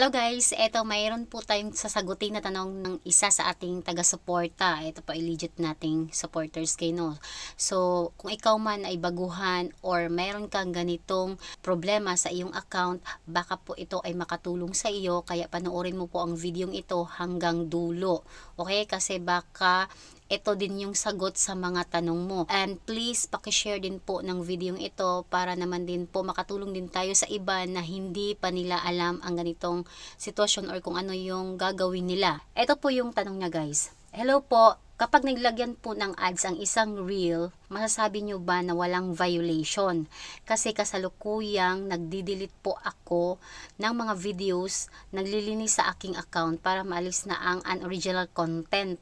Hello guys, eto mayroon po tayong sasagutin na tanong ng isa sa ating taga-suporta. Ito po legit nating supporters kay no. So, kung ikaw man ay baguhan or mayroon kang ganitong problema sa iyong account, baka po ito ay makatulong sa iyo. Kaya panoorin mo po ang video ito hanggang dulo. Okay? Kasi baka ito din yung sagot sa mga tanong mo. And please, pakishare din po ng video ito para naman din po makatulong din tayo sa iba na hindi pa nila alam ang ganitong sitwasyon or kung ano yung gagawin nila. Ito po yung tanong niya guys. Hello po, kapag naglagyan po ng ads ang isang reel, masasabi nyo ba na walang violation? Kasi kasalukuyang nagdidelete po ako ng mga videos, naglilinis sa aking account para maalis na ang unoriginal content.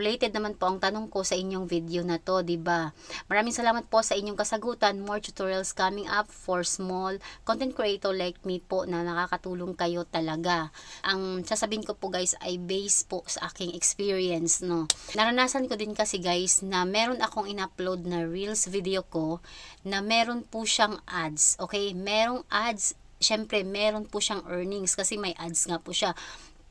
Related naman po ang tanong ko sa inyong video na to, ba? Maraming salamat po sa inyong kasagutan. More tutorials coming up for small content creator like me po na nakakatulong kayo talaga. Ang sasabihin ko po guys ay based po sa aking experience, no. Naranasan ko din kasi guys na meron akong in-upload na Reels video ko na meron po siyang ads. Okay? Merong ads, syempre meron po siyang earnings kasi may ads nga po siya.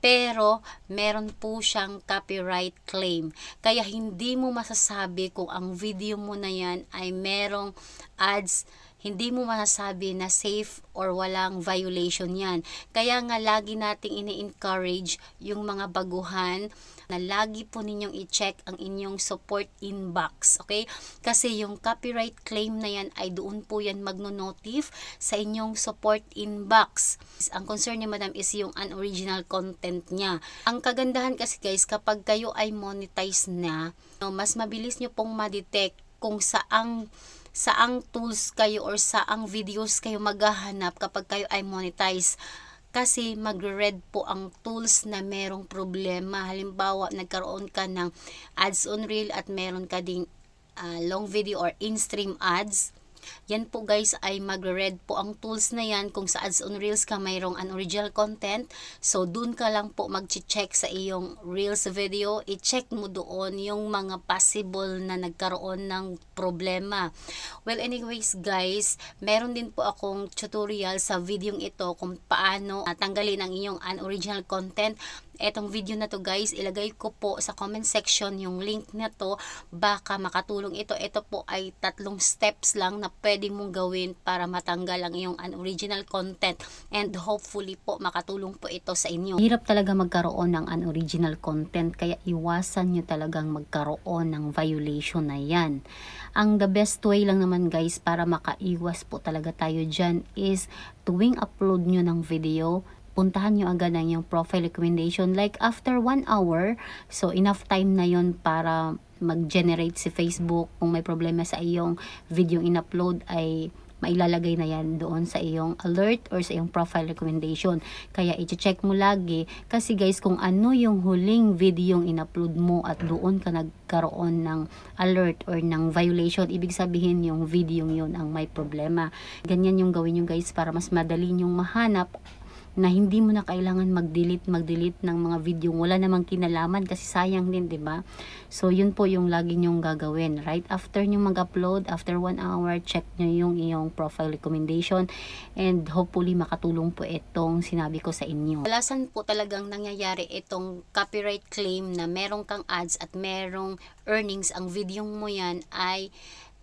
Pero meron po siyang copyright claim. Kaya hindi mo masasabi kung ang video mo na yan ay merong ads hindi mo masasabi na safe or walang violation yan. Kaya nga lagi nating ini-encourage yung mga baguhan na lagi po ninyong i-check ang inyong support inbox. Okay? Kasi yung copyright claim na yan ay doon po yan magno-notif sa inyong support inbox. Ang concern ni madam is yung unoriginal content niya. Ang kagandahan kasi guys, kapag kayo ay monetize na, no, mas mabilis nyo pong ma-detect kung saang saang tools kayo or saang videos kayo maghahanap kapag kayo ay monetize kasi magre-red po ang tools na merong problema. Halimbawa, nagkaroon ka ng ads on reel at meron ka ding uh, long video or in-stream ads yan po guys ay magre-red po ang tools na yan kung sa ads on reels ka mayroong unoriginal content. So dun ka lang po mag-check sa iyong reels video. I-check mo doon yung mga possible na nagkaroon ng problema. Well anyways guys, meron din po akong tutorial sa video ito kung paano tanggalin ang iyong unoriginal content etong video na to guys, ilagay ko po sa comment section yung link na to. Baka makatulong ito. Ito po ay tatlong steps lang na pwede mong gawin para matanggal ang iyong unoriginal content. And hopefully po makatulong po ito sa inyo. Hirap talaga magkaroon ng unoriginal content kaya iwasan nyo talagang magkaroon ng violation na yan. Ang the best way lang naman guys para makaiwas po talaga tayo dyan is tuwing upload nyo ng video, puntahan nyo agad ang yung profile recommendation like after 1 hour so enough time na yon para mag-generate si Facebook kung may problema sa iyong video in-upload ay mailalagay na yan doon sa iyong alert or sa iyong profile recommendation. Kaya i-check mo lagi kasi guys kung ano yung huling video yung in-upload mo at doon ka nagkaroon ng alert or ng violation, ibig sabihin yung video yun ang may problema. Ganyan yung gawin nyo guys para mas madali nyong mahanap na hindi mo na kailangan mag-delete, mag-delete ng mga video. Wala namang kinalaman kasi sayang din, 'di ba? So, yun po yung lagi nyong gagawin. Right after nyo mag-upload, after 1 hour, check nyo yung iyong profile recommendation and hopefully makatulong po itong sinabi ko sa inyo. Walasan po talagang nangyayari itong copyright claim na merong kang ads at merong earnings ang video mo yan ay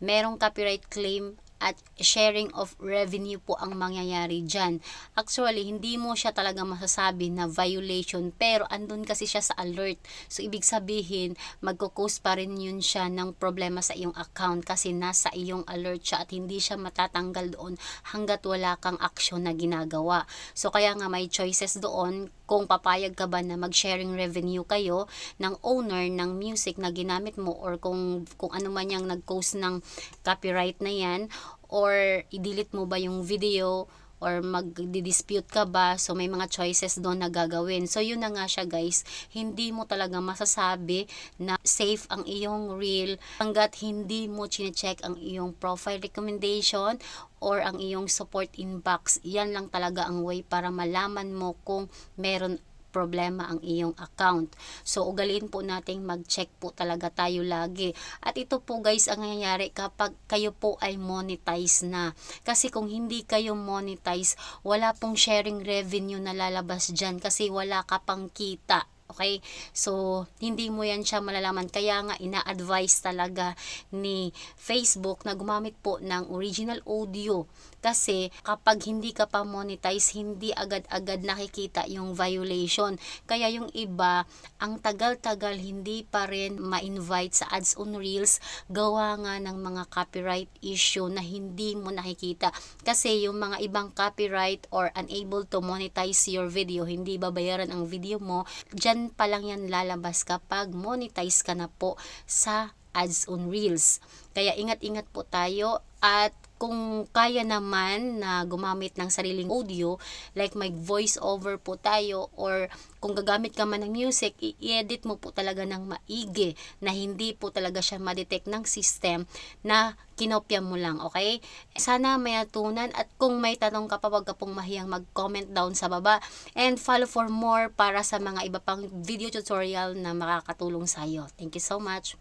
merong copyright claim at sharing of revenue po ang mangyayari dyan. Actually, hindi mo siya talaga masasabi na violation pero andun kasi siya sa alert. So, ibig sabihin, magkukos pa rin yun siya ng problema sa iyong account kasi nasa iyong alert siya at hindi siya matatanggal doon hanggat wala kang action na ginagawa. So, kaya nga may choices doon kung papayag ka ba na mag-sharing revenue kayo ng owner ng music na ginamit mo or kung, kung ano man yung nag-post ng copyright na yan or i-delete mo ba yung video or mag-dispute ka ba? So may mga choices doon na gagawin. So yun na nga siya guys. Hindi mo talaga masasabi na safe ang iyong reel hanggat hindi mo chine-check ang iyong profile recommendation or ang iyong support inbox. Yan lang talaga ang way para malaman mo kung meron problema ang iyong account. So, ugaliin po nating mag-check po talaga tayo lagi. At ito po guys ang nangyayari kapag kayo po ay monetize na. Kasi kung hindi kayo monetize, wala pong sharing revenue na lalabas dyan kasi wala ka pang kita. Okay? So, hindi mo yan siya malalaman. Kaya nga, ina-advise talaga ni Facebook na gumamit po ng original audio. Kasi, kapag hindi ka pa monetize, hindi agad-agad nakikita yung violation. Kaya yung iba, ang tagal-tagal hindi pa rin ma-invite sa ads on Reels, gawa nga ng mga copyright issue na hindi mo nakikita. Kasi yung mga ibang copyright or unable to monetize your video, hindi babayaran ang video mo, dyan pa lang yan lalabas kapag monetize ka na po sa ads on Reels. Kaya ingat-ingat po tayo at kung kaya naman na gumamit ng sariling audio, like may voice over po tayo or kung gagamit ka man ng music, i-edit mo po talaga ng maigi na hindi po talaga siya ma-detect ng system na kinopya mo lang, okay? Sana may natunan at kung may tanong ka pa, wag ka pong mahiyang mag-comment down sa baba and follow for more para sa mga iba pang video tutorial na makakatulong sa iyo. Thank you so much.